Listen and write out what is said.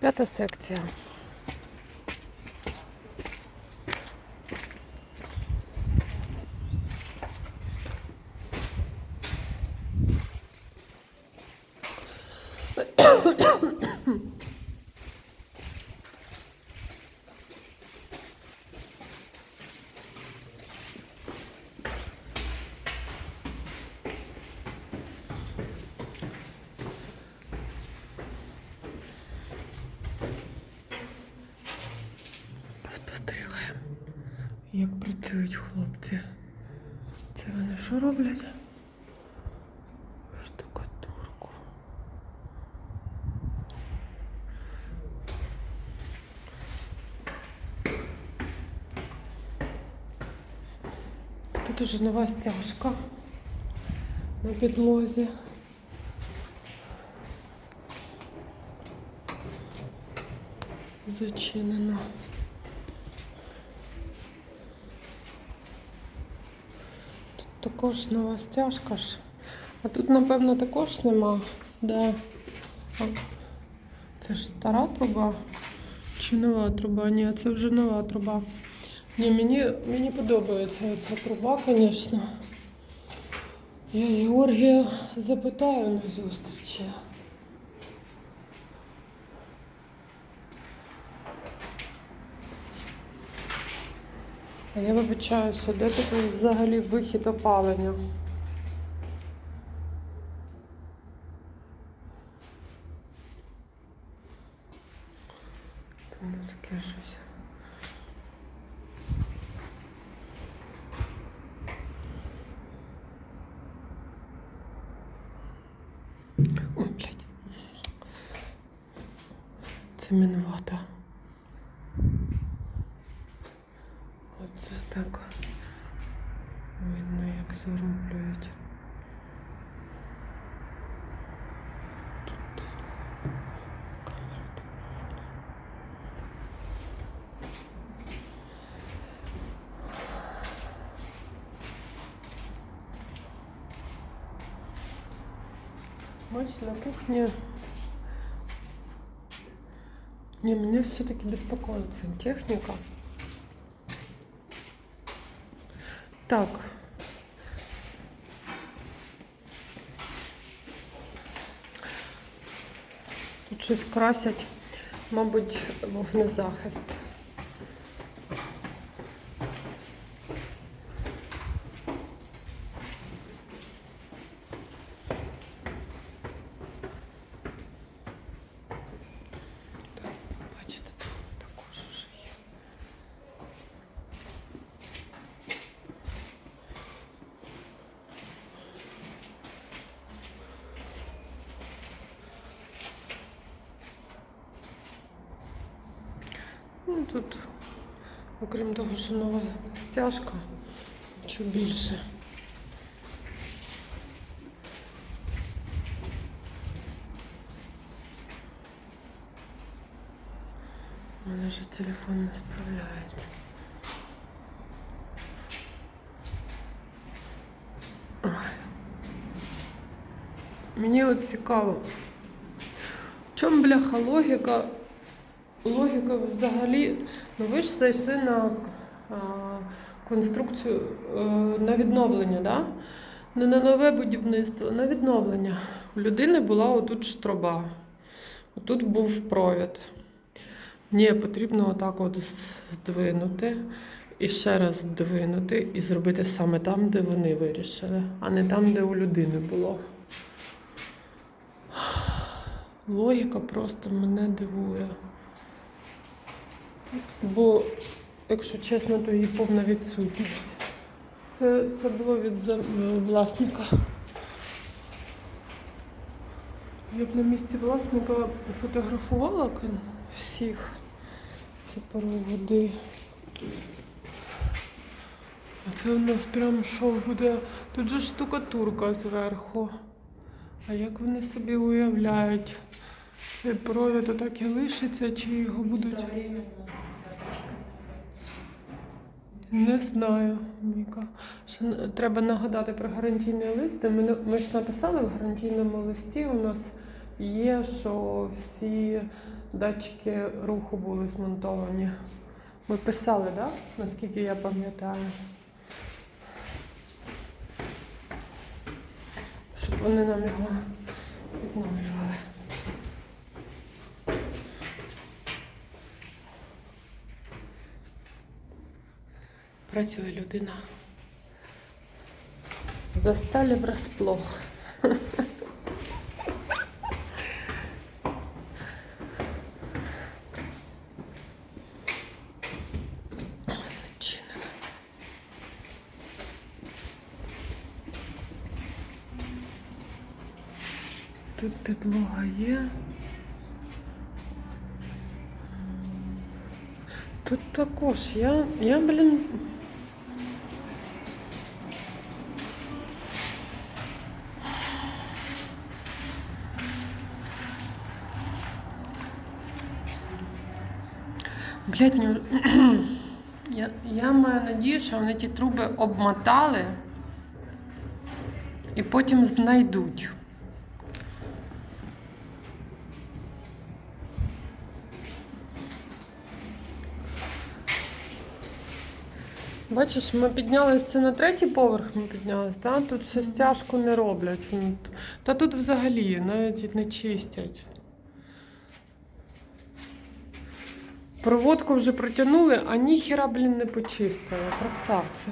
П'ята секція. Поспостерігаємо, як працюють хлопці. Це вони що роблять? Штукатурку. Тут уже нова стяжка на підлозі. Зачинено. Також нова стяжка ж. А тут, напевно, також нема. Да. Це ж стара труба чи нова труба? Ні, це вже нова труба. Ні, мені, мені подобається ця труба, звісно. Я Георгія запитаю на зустрічі. А я вибачаюся, де тут взагалі вихід опалення? Таке щось. Ой, блядь. Це мінвата. Камера. Бачите, на кухне не, меня все-таки беспокоит сантехника. Так. Щось красять, мабуть, вогнезахист. Так, бачите, тут також уже є. Ну, тут, окрім того, що нова стяжка, що більше. У вже телефон не справляється. Мені от цікаво, в чому бляха логіка логіка взагалі, ну ви ж зайшли на а, конструкцію е, на відновлення, да? не на нове будівництво, на відновлення. У людини була отут штроба, отут був провід. Ні, потрібно отак от здвинути і ще раз здвинути і зробити саме там, де вони вирішили, а не там, де у людини було. Логіка просто мене дивує. Бо, якщо чесно, то її повна відсутність. Це, це було від власника. Я б на місці власника фотографувала всіх. Це проводи. А це у нас прям що буде. Тут же штукатурка зверху. А як вони собі уявляють? Цей провід отак і лишиться, чи його будуть. Не знаю, Міка. Треба нагадати про гарантійний лист. Ми, ми ж написали в гарантійному листі. У нас є, що всі датчики руху були змонтовані. Ми писали, так? Да? Наскільки я пам'ятаю. Щоб вони нам його відновлювали. Працює людина. Застали врасплох. Тут підлога є. Тут також я, я, блін. Блять, ну, я, я маю надію, що вони ті труби обмотали і потім знайдуть. Бачиш, ми піднялися це на третій поверх. Ми піднялися, да? тут ще стяжку не роблять. Та тут взагалі навіть не чистять. Проводку вже протягнули, а ніхера, блін, не почистила. Красавці.